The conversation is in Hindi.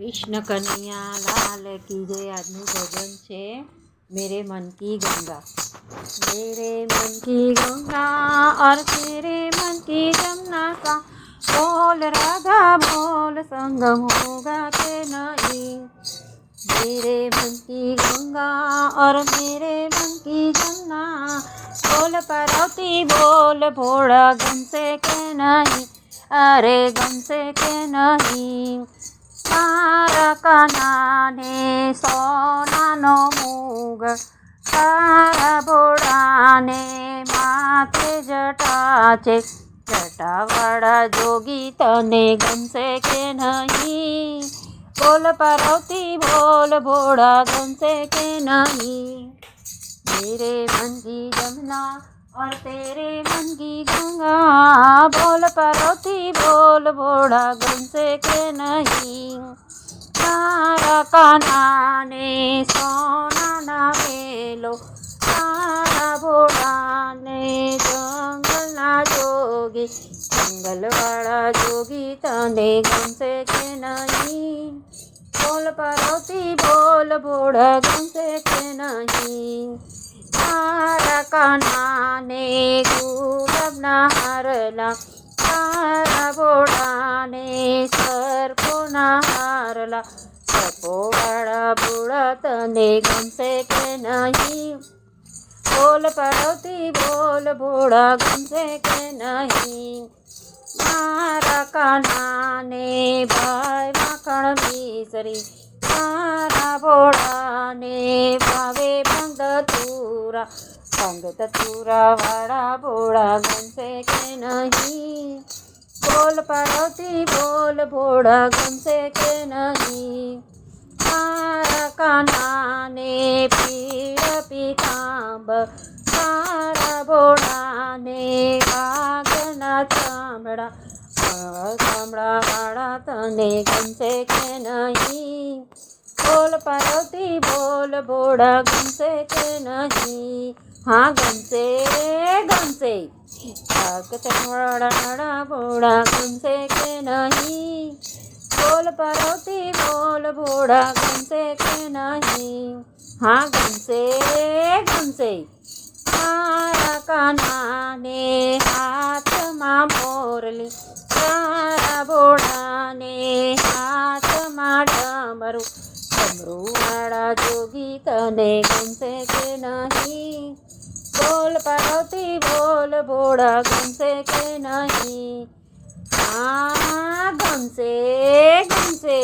कृष्ण कन्हैया, लाल की जय, आदमी भजन से मेरे मन की गंगा। मेरे मन की गंगा और तेरे मन की जमुना का बोल, राधा बोल, संग होगा के नहीं? मेरे मन की गंगा और मेरे मन की जमुना, बोल पार्वती, बोल भोड़ा, गम से के नहीं? अरे गम से के नहीं? તારા કાનાને સોનાનો મૂગ તારા બોડાને માથે જટા છે જટાવાળા જોગી તને ગમશે કે નહીં બોલ પાર્વતી બોલ ભોળા ગમશે કે નહીં मेरे मन की जमुना और तेरे मन की गंगा, बोल परोती, बोल बोड़ा गुण से के नहीं। तारा काना ने सोना ना मेलो। तारा बोड़ा ने जंगल ना जोगी, जंगल वाला जोगी तने गुण से के नहीं। बोल परोती, बोल बोड़ा गुण से के नहीं। कानाने गुरब नहारला तारा बोडाने पुना हरला सपो बड़ा बुड़ा तने गम से के नहीं. बोल पड़ोती, बोल बूढ़ा गम से के नहीं. मारा कानाने भाई मकड़ मिसरी तारा बोड़ाने તુરા ભંગ તુરા વાળા ભોળા ગમશે કે નહીં બોલ પાર્વતી બોલ ભોળા ગમશે કે નહીં મારા કાનાને પીળ પીતાંબ મારા ભોળાને વાઘના ચામડા ચામડા વાળા તને ગમશે કે નહીં बोल पार्वती, बोल बोड़ा गम से के नहीं. हाँ गम से गम से बोड़ा गम से के नहीं. बोल पार्वती, बोल बोड़ा गम से के नहीं. हाँ गम से गम से तारा काना ने हाथ माँ मोरली. तारा बोड़ा ने हाथ माँ डमरू ડમરુવાળા જોગી તને ગમશે કે નહીં બોલ પાર્વતી બોલ ભોળા ગમશે કે નહીં હા ગમશે ગમશે